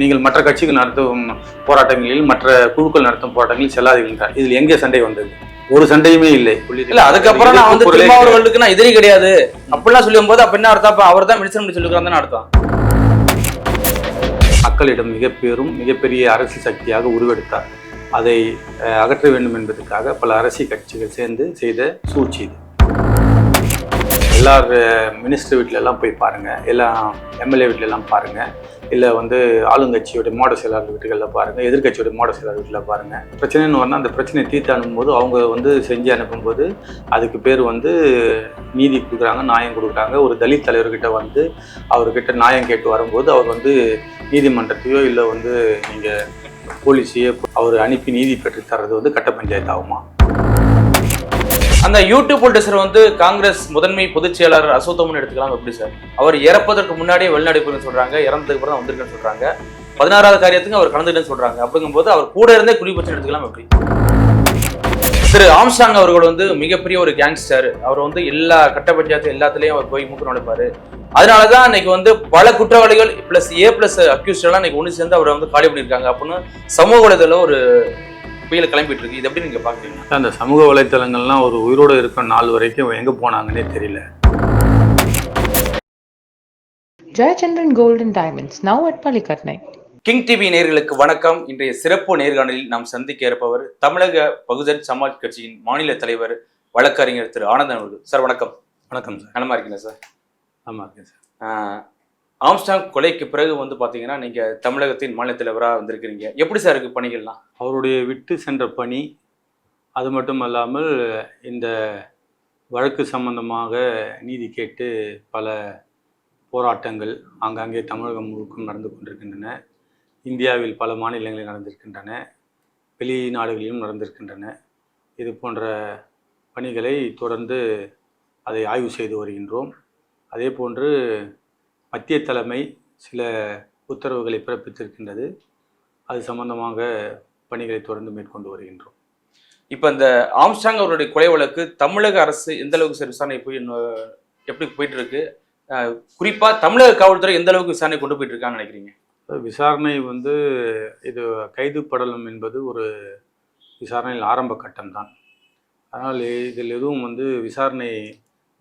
நீங்கள் மற்ற கட்சிகள் நடத்தும் போராட்டங்களில் மற்ற குழுக்கள் நடத்தும் போராட்டங்களில் செல்லாதீர்கள். இதில் எங்கே சண்டை வந்தது? ஒரு சண்டையுமே இல்லை. இல்ல அதுக்கப்புறம் நான் வந்து அவர்களுக்கு நான் எதிரி கிடையாது. அப்படிலாம் சொல்லும் போது அப்ப என்ன அர்த்தம்? அவர் தான் மெடிசன் சொல்லிக்கிறான்னு அர்த்தம்? மக்களிடம் மிக பெரும் மிகப்பெரிய அரசியல் சக்தியாக உருவெடுத்தார். அதை அகற்ற வேண்டும் என்பதற்காக பல அரசியல் கட்சிகள் சேர்ந்து செய்த சூழ்ச்சி இது. எல்லார் மினிஸ்டர் வீட்டில எல்லாம் போய் பாருங்க. எல்லாம் எம்எல்ஏ வீட்ல எல்லாம் பாருங்க. இல்லை வந்து ஆளுங்கட்சியோட மாட செயலாளர் வீட்டுகளில் பாருங்கள் எதிர்க்கட்சியோட மாட செயலாளர் வீட்டில் பாருங்கள் பிரச்சனைன்னு வரணும் அந்த பிரச்சனையை தீர்த்து அனுப்பும்போது அவங்க வந்து செஞ்சு அனுப்பும்போது அதுக்கு பேர் வந்து நீதி கொடுக்குறாங்க நியாயம் கொடுக்குறாங்க. ஒரு தலித் தலைவர்கிட்ட வந்து அவர்கிட்ட நியாயம் கேட்டு வரும்போது அவர் வந்து நீதிமன்றத்தையோ இல்லை வந்து நீங்கள் போலீஸையே அவர் அனுப்பி நீதி பெற்று தர்றது வந்து கட்ட பஞ்சாயத்து ஆகுமா அந்த யூடியூப் போல்டேசர் வந்து காங்கிரஸ் முதன்மை பொதுச் செயலாளர் அசோத்தமன் எடுத்துக்கலாம் எப்படி சார். அவர் இறப்பதற்கு முன்னாடியே வெளிநாடு போயிருன்னு சொல்றாங்க இறந்ததுக்கு அப்புறம் தான் வந்திருக்குன்னு சொல்றாங்க. பதினாறாவது காரியத்துக்கு அவர் கலந்துக்கிட்டேன்னு சொல்றாங்க. அப்படிங்கும்போது அவர் கூட இருந்தே குடிபட்சம் எடுத்துக்கலாம் எப்படி திரு ஆம்ஸ்டாங் அவர்கள் வந்து மிகப்பெரிய ஒரு கேங்ஸ்டர் அவர் வந்து எல்லா கட்ட பஞ்சாயத்து எல்லாத்துலயும் அவர் போய் மூக்கு நுழைப்பாரு. அதனாலதான் இன்னைக்கு வந்து பல குற்றவாளிகள் பிளஸ் ஏ பிளஸ் அக்யூஸ்ட் எல்லாம் இன்னைக்கு ஒன்று சேர்ந்து அவரை வந்து காலி பண்ணியிருக்காங்க. அப்படின்னு சமூக வலைதளம் ஒரு புயல் கிளம்பிட்டு இருக்கு. இது எப்படி நீங்க பாக்குறீங்க? அந்த சமூக வலைத்தளங்கள்லாம் ஒரு உயிரோடு இருக்கும் நாள் வரைக்கும் எங்கே போனாங்கன்னே தெரியல. Jayachandran Gold and Diamonds, now at Palikatnai. King TV நேயர்களுக்கு வணக்கம். இன்றைய சிறப்பு நேர்காணலில் நாம் சந்திக்க இருப்பவர் தமிழக பகுஜன் சமாஜ் கட்சியின் மாநில தலைவர் வழக்கறிஞர் திரு ஆனந்தன் அவர்கள். சார் வணக்கம். வணக்கம் சார். நலமா இருக்கீங்களா சார்? ஆமாம் இருக்கேன் சார். ஆம்ஸ்டாங் கொலைக்கு பிறகு வந்து பாத்தீங்கன்னா நீங்க தமிழகத்தின் மாநில தலைவராக வந்திருக்கிறீங்க. எப்படி சார் இருக்கு பணிகள்லாம்? அவருடைய விட்டு சென்ற பணி அது மட்டும் அல்லாமல் இந்த வழக்கு சம்பந்தமாக நீதி கேட்டு பல போராட்டங்கள் ஆங்காங்கே தமிழகம் முழுக்கும் நடந்து கொண்டிருக்கின்றன. இந்தியாவில் பல மாநிலங்களில் நடந்திருக்கின்றன வெளிநாடுகளிலும் நடந்திருக்கின்றன. இது போன்ற பணிகளை தொடர்ந்து அதை ஆய்வு செய்து வருகின்றோம். அதே போன்று மத்திய தலைமை சில உத்தரவுகளை பிறப்பித்திருக்கின்றது. அது சம்பந்தமாக பணிகளை தொடர்ந்து மேற்கொண்டு வருகின்றோம். இப்போ இந்த ஆம்ஸ்டாங் அவருடைய கொலை வழக்கு தமிழக அரசு எந்த அளவுக்கு சார் விசாரணை போய் எப்படி போயிட்டு இருக்கு? குறிப்பாக தமிழக காவல்துறை எந்த அளவுக்கு விசாரணை கொண்டு போயிட்டு இருக்கான்னு நினைக்கிறீங்க? விசாரணை வந்து இது கைது படலம் என்பது ஒரு விசாரணையில் ஆரம்ப கட்டம்தான். அதனால் இதில் எதுவும் வந்து விசாரணை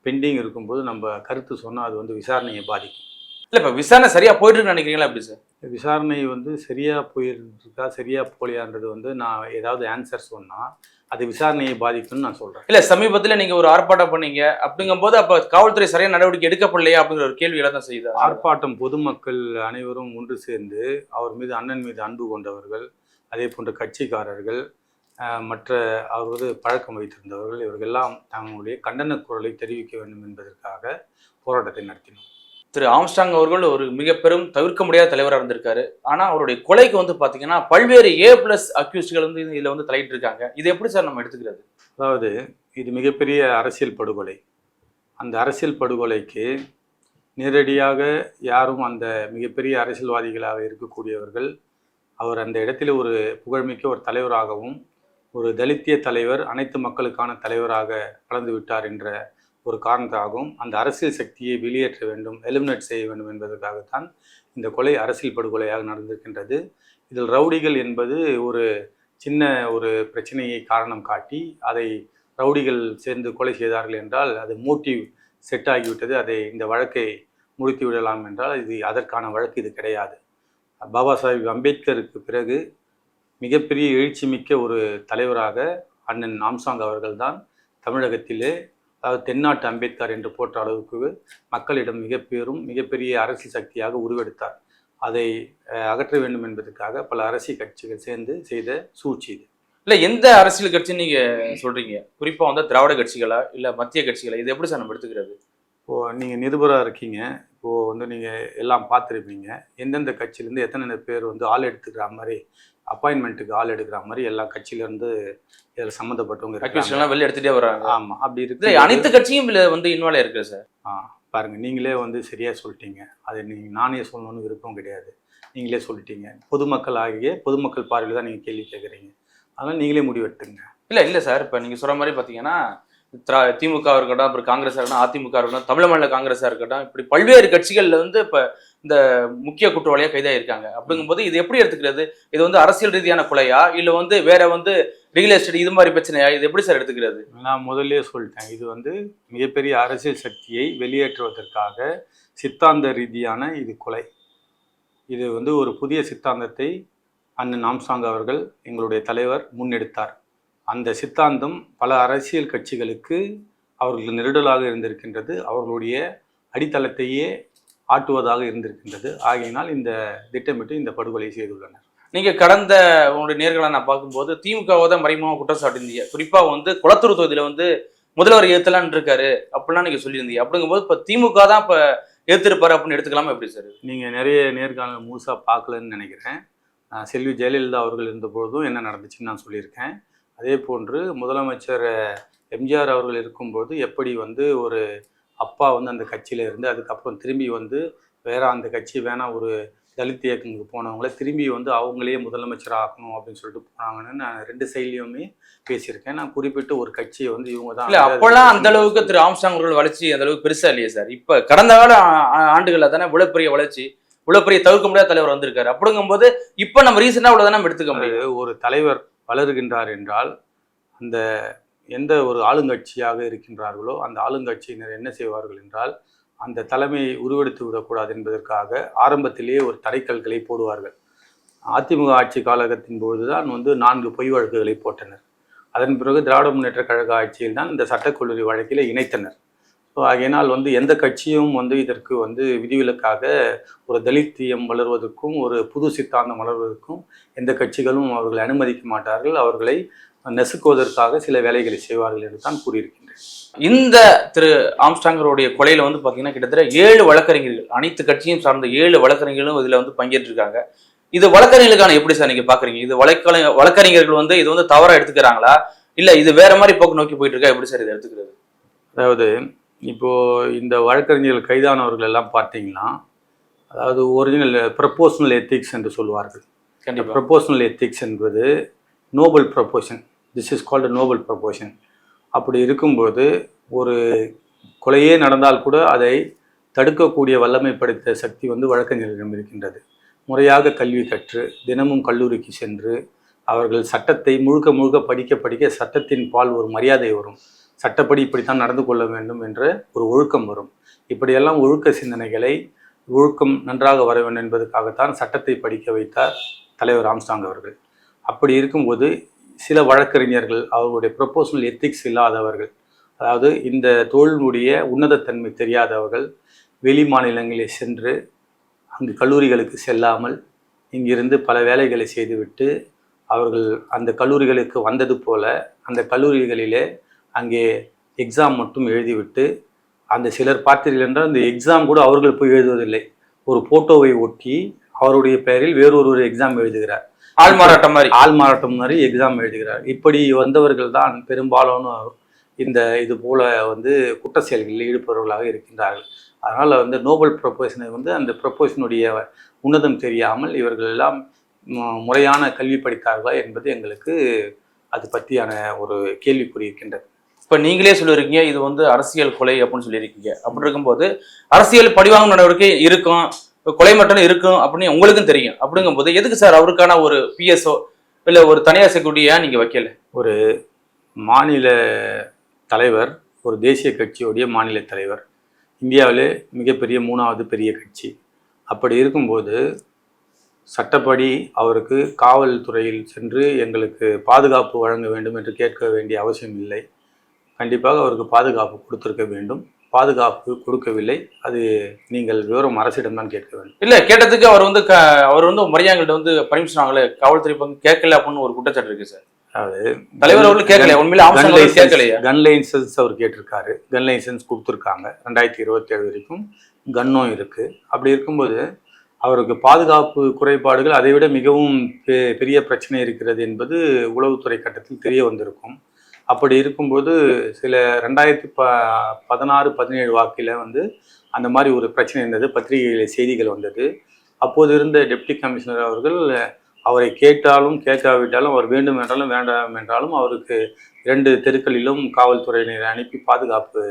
பெண்டிங் இருக்கும்போது நம்ம கருத்து சொன்னால் அது வந்து விசாரணையை பாதிக்கும். இல்ல இப்ப விசாரணை சரியா போயிட்டு இருக்குன்னு நினைக்கிறீங்களா எப்படி சார்? விசாரணை வந்து சரியாக போயிருக்கா சரியாக போலியான்றது வந்து நான் ஏதாவது ஆன்சர் சொன்னால் அது விசாரணையை பாதிக்கும்னு நான் சொல்கிறேன் இல்ல சமீபத்துல நீங்க ஒரு ஆர்ப்பாட்டம் பண்ணீங்க. அப்படிங்கும்போது அப்ப காவல்துறை சரியா நடவடிக்கை எடுக்கப்படலையா அப்படிங்கிற ஒரு கேள்வி தான் செய்யுது. ஆர்ப்பாட்டம் பொதுமக்கள் அனைவரும் ஒன்று சேர்ந்து அவர் மீது அண்ணன் மீது அன்பு கொண்டவர்கள் அதே போன்ற கட்சிக்காரர்கள் மற்ற அவர் வந்து பழக்கம் வைத்திருந்தவர்கள் இவர்களெல்லாம் தங்களுடைய கண்டன குரலை தெரிவிக்க வேண்டும் என்பதற்காக போராட்டத்தை நடத்தினோம். திரு ஆம்ஸ்டாங் அவர்கள் ஒரு மிக பெரும் தவிர்க்க முடியாத தலைவராக இருந்திருக்காரு. ஆனால் அவருடைய கொலைக்கு வந்து பார்த்தீங்கன்னா பல்வேறு ஏ பிளஸ் அக்யூஸ்டுகள் வந்து இதில் வந்து தலையிட்டு இருக்காங்க இது எப்படி சார் நம்ம எடுத்துக்கிறது? அதாவது இது மிகப்பெரிய அரசியல் படுகொலை. அந்த அரசியல் படுகொலைக்கு நேரடியாக யாரும் அந்த மிகப்பெரிய அரசியல்வாதிகளாக இருக்கக்கூடியவர்கள் அவர் அந்த இடத்துல ஒரு புகழ்மிக்க ஒரு தலைவராகவும் ஒரு தலித்திய தலைவர் அனைத்து மக்களுக்கான தலைவராக கலந்து விட்டார் என்ற ஒரு காரணத்தாகவும் அந்த அரசியல் சக்தியை வெளியேற்ற வேண்டும் எலிமினேட் செய்ய வேண்டும் என்பதற்காகத்தான் இந்த கொலை அரசியல் படுகொலையாக நடந்திருக்கின்றது. இதில் ரவுடிகள் என்பது ஒரு சின்ன ஒரு பிரச்சனையை காரணம் காட்டி அதை ரவுடிகள் சேர்ந்து கொலை செய்தார்கள் என்றால் அது மோட்டிவ் செட் ஆகிவிட்டது. அதை இந்த வழக்கை முடித்து விடலாம் என்றால் இது அதற்கான வழக்கு இது கிடையாது. பாபா சாஹிப் அம்பேத்கருக்கு பிறகு மிகப்பெரிய எழுச்சி மிக்க ஒரு தலைவராக அண்ணன் ஆம்சாங் அவர்கள்தான் தமிழகத்திலே அதாவது தென்னாட்டு அம்பேத்கர் என்று போற்ற அளவுக்கு மக்களிடம் மிக பெரும் மிகப்பெரிய அரசியல் சக்தியாக உருவெடுத்தார். அதை அகற்ற வேண்டும் என்பதற்காக பல அரசியல் கட்சிகள் சேர்ந்து செய்த சூழ்ச்சி இது. இல்ல எந்த அரசியல் கட்சி நீங்க சொல்றீங்க? குறிப்பா வந்து திராவிட கட்சிகளா? இல்ல மத்திய கட்சிகளா? இது எப்படி சார் நம்ம எடுத்துக்கிறது? இப்போது நீங்கள் நிருபராக இருக்கீங்க. இப்போது வந்து நீங்கள் எல்லாம் பார்த்துருப்பீங்க. எந்தெந்த கட்சியிலேருந்து எத்தனை பேர் வந்து ஆள் எடுத்துக்கிற மாதிரி அப்பாயின்மெண்ட்டுக்கு ஆள் எடுக்கிற மாதிரி எல்லா கட்சியிலேருந்து இதில் சம்மந்தப்பட்டவங்க இருக்காங்க. வெளில எடுத்துட்டே வர்றாங்க ஆமாம் அப்படி இல்ல இருக்கு அனைத்து கட்சியும் இதுல வந்து இன்வால்வ் இருக்கு சார். ஆ பாருங்கள் நீங்களே வந்து சரியாக சொல்லிட்டீங்க. அது நீங்கள் நானே சொல்லணும்னு விருப்பம் கிடையாது. நீங்களே சொல்லிட்டீங்க. பொதுமக்கள் ஆகிய பொதுமக்கள் பார்வையில் தான் நீங்கள் கேள்வி கேட்குறீங்க. அதனால் நீங்களே முடிவெடுத்துங்க இல்ல இல்ல சார். இப்ப நீங்க சொல்ற மாதிரி பாத்தீங்கன்னா திரா- திமுக இருக்கட்டும் அப்புறம் காங்கிரஸா இருக்கட்டும் அதிமுக இருக்கட்டும் தமிழ் மாநில காங்கிரஸா இருக்கட்டும் இப்படி பல்வேறு கட்சிகள்ல வந்து இப்ப இந்த முக்கிய குற்றவாளியாக கைதாகிருக்காங்க அப்படிங்கும்போது இது எப்படி எடுத்துக்கிறது? இது வந்து அரசியல் ரீதியான கொலையா? இல்லை வந்து வேற வந்து ரியல் எஸ்டேட் இது மாதிரி பிரச்சனையா? இது எப்படி சார் எடுத்துக்கிறது? நான் முதல்ல சொல்லிட்டேன். இது வந்து மிகப்பெரிய அரசியல் சக்தியை வெளியேற்றுவதற்காக சித்தாந்த ரீதியான இது கொலை. இது வந்து ஒரு புதிய சித்தாந்தத்தை அண்ணன் நாம்சாங் அவர்கள் எங்களுடைய தலைவர் முன்னெடுத்தார். அந்த சித்தாந்தம் பல அரசியல் கட்சிகளுக்கு அவர்களுக்கு நெருடலாக இருந்திருக்கின்றது. அவர்களுடைய அடித்தளத்தையே ஆட்டுவதாக இருந்திருக்கின்றது. ஆகையினால் இந்த திட்டமிட்டு இந்த படுகொலை செய்துள்ளனர். நீங்கள் கடந்த உங்களுடைய நேர்களை நான் பார்க்கும்போது திமுகவை தான் மறைமுகமாக குற்றம் சாட்டியிருந்தீங்க. குறிப்பாக வந்து குளத்தூர் தொகுதியில் வந்து முதல்வர் ஏற்றலான் இருக்காரு. அப்படிலாம் நீங்கள் சொல்லியிருந்தீங்க. அப்படிங்கும்போது இப்போ திமுக தான் இப்போ ஏற்றிருப்பார் அப்படின்னு எடுத்துக்கலாமா எப்படி சார்? நீங்கள் நிறைய நேர்காணல் முழுசாக பார்க்கலன்னு நினைக்கிறேன். செல்வி ஜெயலலிதா அவர்கள் இருந்தபொழுதும் என்ன நடந்துச்சுன்னு நான் சொல்லியிருக்கேன். அதே போன்று முதலமைச்சர் எம்ஜிஆர் அவர்கள் இருக்கும்போது எப்படி வந்து ஒரு அப்பா வந்து அந்த கட்சியில் இருந்து அதுக்கப்புறம் திரும்பி வந்து வேற அந்த கட்சி வேணாம் ஒரு தலித் இயக்கங்களுக்கு போனவங்கள திரும்பி வந்து அவங்களே முதலமைச்சர் ஆக்கணும் அப்படின்னு சொல்லிட்டு போனாங்கன்னு நான் ரெண்டு சைட்லையுமே பேசியிருக்கேன். நான் குறிப்பிட்டு ஒரு கட்சியை வந்து இவங்க தான் இல்ல அப்பெல்லாம் அந்த அளவுக்கு திரு ஆம்ஸ்டாங் அவர்கள் வளர்ச்சி அந்த அளவுக்கு பெருசா இல்லையே சார். இப்ப கடந்த கால ஆண்டுகள்ல தானே இவ்வளவு பெரிய வளர்ச்சி இவ்வளவு பெரிய தவிர்க்க முடியாத தலைவர் வந்திருக்காரு. அப்படிங்கும்போது இப்ப நம்ம ரீசெண்டா இவ்வளவு நம்ம எடுத்துக்க முடியும்? அதாவது ஒரு தலைவர் வளருகின்றார் என்றால் அந்த எந்த ஒரு ஆளுங்கட்சியாக இருக்கின்றார்களோ அந்த ஆளுங்கட்சியினர் என்ன செய்வார்கள் என்றால் அந்த தலைமையை உருவெடுத்து விடக்கூடாது என்பதற்காக ஆரம்பத்திலேயே ஒரு தடைக்கல்களை போடுவார்கள். அதிமுக ஆட்சி காலகத்தின் பொழுதுதான் வந்து நான்கு பொய் வழக்குகளை போட்டனர். அதன் பிறகு திராவிட முன்னேற்ற கழக ஆட்சியில் தான் இந்த சட்டக்கல்லூரி வழக்கில் இணைத்தனர். ஸோ ஆகையினால் வந்து எந்த கட்சியும் வந்து இதற்கு வந்து விதிவிலக்காக ஒரு தலித்தியம் வளர்வதற்கும் ஒரு புது சித்தாந்தம் வளர்வதற்கும் எந்த கட்சிகளும் அவர்களை அனுமதிக்க மாட்டார்கள். அவர்களை நெசுக்குவதற்காக சில வேலைகளை செய்வார்கள் என்று தான் கூறியிருக்கின்றேன். இந்த திரு ஆம்ஸ்டாங்கருடைய கொலையில வந்து பாத்தீங்கன்னா கிட்டத்தட்ட ஏழு வழக்கறிஞர்கள் அனைத்து கட்சியும் சார்ந்த ஏழு வழக்கறிஞர்களும் இதுல வந்து பங்கேற்றிருக்காங்க. இது வழக்கறிஞர்களுக்கான எப்படி சார் நீங்க பாக்குறீங்க? இது வழக்கறி வழக்கறிஞர்கள் வந்து இது வந்து தவறா எடுத்துக்கிறாங்களா? இல்ல இது வேற மாதிரி போக்கு நோக்கி போயிட்டு இருக்கா எப்படி சார் இதை எடுத்துக்கிறது? அதாவது இப்போ இந்த வழக்கறிஞர்கள் கைதானவர்கள் எல்லாம் பார்த்தீங்கன்னா அதாவது ஒரிஜினல் ப்ரப்போஷனல் எத்திக்ஸ் என்று கண்டிப்பா. ப்ரப்போஷனல் எத்திக்ஸ் என்பது noble profession this is called noble profession அப்படி இருக்கும்போது ஒரு கொலையே நடந்தால் கூட அதை தடுக்கக்கூடிய வல்லமை படைத்த சக்தி வந்து வழக்கறிஞர்களிடம் இருக்கின்றது. முறையாக கல்வி கற்று தினமும் கல்லூரிக்கு சென்று அவர்கள் சட்டத்தை முழுக்க முழுக்க படிக்க படிக்க சட்டத்தின் பால் ஒரு மரியாதை வரும். சட்டப்படி இப்படித்தான் நடந்து கொள்ள வேண்டும் என்ற ஒரு ஒழுக்கம் வரும். இப்படியெல்லாம் ஒழுக்க சிந்தனைகளை ஒழுக்கம் நன்றாக வர வேண்டும் என்பதற்காகத்தான் சட்டத்தை படிக்க வைத்தார் தலைவர் ஆம்ஸ்டாங் அவர்கள். அப்படி இருக்கும்போது சில வழக்கறிஞர்கள் அவர்களுடைய ப்ரொபோஷனல் எத்திக்ஸ் இல்லாதவர்கள் அதாவது இந்த தொழிலுடைய உன்னதத்தன்மை தெரியாதவர்கள் வெளி மாநிலங்களில் சென்று அங்கு கல்லூரிகளுக்கு செல்லாமல் இங்கிருந்து பல வேலைகளை செய்துவிட்டு அவர்கள் அந்த கல்லூரிகளுக்கு வந்தது போல அந்த கல்லூரிகளிலே அங்கே எக்ஸாம் மட்டும் எழுதிவிட்டு அந்த சிலர் பார்த்தீர்கள் என்றால் அந்த எக்ஸாம் கூட அவர்கள் போய் எழுதுவதில்லை. ஒரு போட்டோவை ஒட்டி அவருடைய பெயரில் வேறொரு எக்ஸாம் எழுதுகிறார். ஆள் மாறாட்டம் மாதிரி. ஆள் மாறாட்டம் மாதிரி எக்ஸாம் எழுதுகிறார். இப்படி வந்தவர்கள் தான் பெரும்பாலான இந்த இது போல வந்து குற்ற செயல்களில் ஈடுபடுவர்களாக இருக்கின்றார்கள். அதனால் வந்து நோபல் ப்ரொபோஷனை வந்து அந்த ப்ரொபோஷனுடைய உன்னதம் தெரியாமல் இவர்கள் எல்லாம் முறையான கல்வி படித்தார்களா என்பது எங்களுக்கு அது பற்றியான ஒரு கேள்விக்குறி இருக்கின்றது. இப்போ நீங்களே சொல்லியிருக்கீங்க இது வந்து அரசியல் கொலை அப்படின்னு சொல்லியிருக்கீங்க. அப்படி இருக்கும்போது அரசியல் பழிவாங்கும் நடவடிக்கை இருக்கும். இப்போ கொலை மட்டும் இருக்கும் அப்படின்னு உங்களுக்கும் தெரியும். அப்படிங்கும்போது எதுக்கு சார் அவருக்கான ஒரு பிஎஸ்ஓ இல்லை ஒரு தனியார் செக்யூரிட்டியா நீங்கள் வைக்கல? ஒரு மாநில தலைவர் ஒரு தேசிய கட்சியுடைய மாநில தலைவர். இந்தியாவிலே மிகப்பெரிய மூணாவது பெரிய கட்சி. அப்படி இருக்கும்போது சட்டப்படி அவருக்கு காவல்துறையில் சென்று எங்களுக்கு பாதுகாப்பு வழங்க வேண்டும் என்று கேட்க வேண்டிய அவசியம் இல்லை. கண்டிப்பாக அவருக்கு பாதுகாப்பு கொடுத்திருக்க வேண்டும். பாதுகாப்பு கொடுக்கவில்லை. அது நீங்கள் விவரம் அரசிடம் தான் கேட்க வேண்டும். இல்ல கேட்டதுக்கு அவர் வந்து க- அவர் வந்து மரியாங்கள்ட்ட வந்து பர்மிஷன் வாங்கல. காவல்துறை பங்கு கேட்கல அப்படின்னு ஒரு குற்றச்சாட்டு இருக்கு சார். அதாவது தலைவர் அவர்கள் கேட்கல உண்மையில கன் லைசன்ஸ் கேட்கலையா? கன் லைசன்ஸ் அவர் கேட்டிருக்காரு. கன் லைசன்ஸ் கொடுத்துருக்காங்க. ரெண்டாயிரத்தி இருபத்தேழு வரைக்கும் கன்னும் இருக்கு. அப்படி இருக்கும்போது அவருக்கு பாதுகாப்பு குறைபாடுகள் அதை விட மிகவும் பெரிய பிரச்சனை இருக்கிறது என்பது உளவுத்துறை கட்டத்தில் தெரிய வந்திருக்கும். அப்படி இருக்கும்போது சில ரெண்டாயிரத்தி ப பதினாறு பதினேழு வாக்கில் வந்து அந்த மாதிரி ஒரு பிரச்சனை இருந்தது பத்திரிகையில் செய்திகள் வந்தது. அப்போது இருந்த டெப்டி கமிஷனர் அவர்கள் அவரை கேட்டாலும் கேட்காவிட்டாலும் அவர் வேண்டும் என்றாலும் வேண்டாம் என்றாலும் அவருக்கு இரண்டு தெருக்களிலும் காவல்துறையினரை அனுப்பி பாதுகாப்பு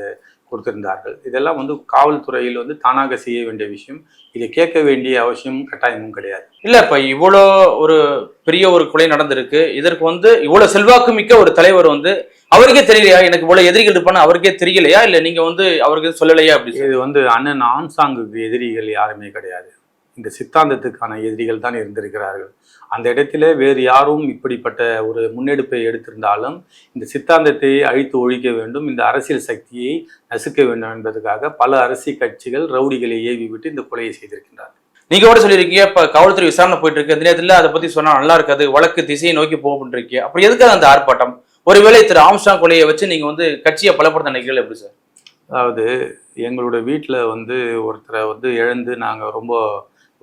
கொடுத்திருந்தார்கள். இதெல்லாம் வந்து காவல்துறையில் வந்து தானாக செய்ய வேண்டிய விஷயம். இதை கேட்க வேண்டிய அவசியம் கட்டாயமும் கிடையாது. இல்லை இப்போ இவ்வளோ ஒரு பெரிய ஒரு கொலை நடந்திருக்கு. இதற்கு வந்து இவ்வளோ செல்வாக்கு மிக்க ஒரு தலைவர் வந்து அவருக்கே தெரியலையா? எனக்கு இவ்வளோ எதிரிகள் இருப்பான்னு அவருக்கே தெரியலையா? இல்லை நீங்கள் வந்து அவருக்கு சொல்லலையா அப்படி? இது வந்து அண்ணன் ஆம்சாங்குக்கு எதிரிகள் யாருமே கிடையாது. இந்த சித்தாந்தத்துக்கான எதிரிகள் தான் இருந்திருக்கிறார்கள். அந்த இடத்துல வேறு யாரும் இப்படிப்பட்ட ஒரு முன்னெடுப்பை எடுத்திருந்தாலும் இந்த சித்தாந்தத்தை அழித்து ஒழிக்க வேண்டும் இந்த அரசியல் சக்தியை நசுக்க வேண்டும் என்பதற்காக பல அரசியல் கட்சிகள் ரவுடிகளை ஏவி விட்டு இந்த கொலையை செய்திருக்கின்றார்கள் நீங்க கூட சொல்லியிருக்கீங்க இப்ப காவல்துறை விசாரணை போயிட்டு இருக்கு இந்த நேரத்துல அதை பத்தி சொன்னா நல்லா இருக்காது வழக்கு திசையை நோக்கி போகப்பட்டு இருக்கீங்க அப்ப எதுக்காக அந்த ஆர்ப்பாட்டம்? ஒருவேளை திரு ஆம்ஸ்டாங் கொலையை வச்சு நீங்க வந்து கட்சியை பலப்படுத்த நினைக்கிறீர்கள் எப்படி சார்? அதாவது எங்களோட வீட்டில் வந்து ஒருத்தரை வந்து இழந்து நாங்கள் ரொம்ப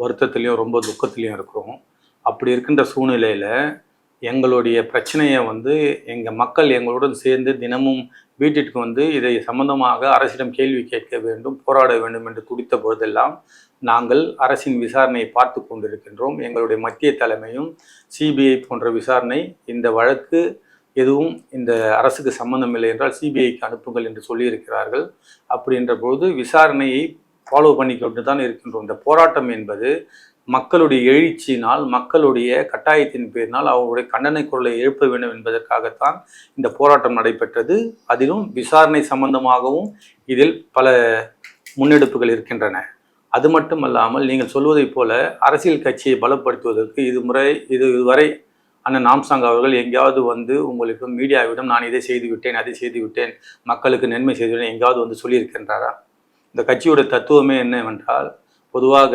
வருத்தத்துலேயும் ரொம்ப துக்கத்துலேயும் இருக்கிறோம். அப்படி இருக்கின்ற சூழ்நிலையில் எங்களுடைய பிரச்சனையை வந்து எங்கள் மக்கள் எங்களுடன் சேர்ந்து தினமும் வீட்டிற்கு வந்து இதை சம்பந்தமாக அரசிடம் கேள்வி கேட்க வேண்டும் போராட வேண்டும் என்று துடித்த பொழுதெல்லாம் நாங்கள் அரசின் விசாரணையை பார்த்து கொண்டிருக்கின்றோம். எங்களுடைய மத்திய தலைமையும் சிபிஐ போன்ற விசாரணை இந்த வழக்கு எதுவும் இந்த அரசுக்கு சம்பந்தமில்லை என்றால் சிபிஐக்கு அனுப்புங்கள் என்று சொல்லியிருக்கிறார்கள். அப்படின்ற பொழுது விசாரணையை ஃபாலோ பண்ணிக்கொண்டு தான் இருக்கின்றோம். இந்த போராட்டம் என்பது மக்களுடைய எழுச்சியினால் மக்களுடைய கட்டாயத்தின் பேரினால் அவர்களுடைய கண்டன குரலை எழுப்ப வேண்டும் என்பதற்காகத்தான் இந்த போராட்டம் நடைபெற்றது. அதிலும் விசாரணை சம்பந்தமாகவும் இதில் பல முன்னெடுப்புகள் இருக்கின்றன. அது மட்டுமல்லாமல் நீங்கள் சொல்வதைப் போல அரசியல் கட்சியை பலப்படுத்துவதற்கு இது முறை இது இதுவரை அண்ணன் நாம்சாங் அவர்கள் எங்கேயாவது வந்து உங்களுக்கு மீடியாவிடம் நான் இதை செய்துவிட்டேன் அதை செய்துவிட்டேன் மக்களுக்கு நன்மை செய்துவிட்டேன் எங்கேயாவது வந்து சொல்லியிருக்கின்றாரா? இந்த கட்சியோட தத்துவமே என்னவென்றால் பொதுவாக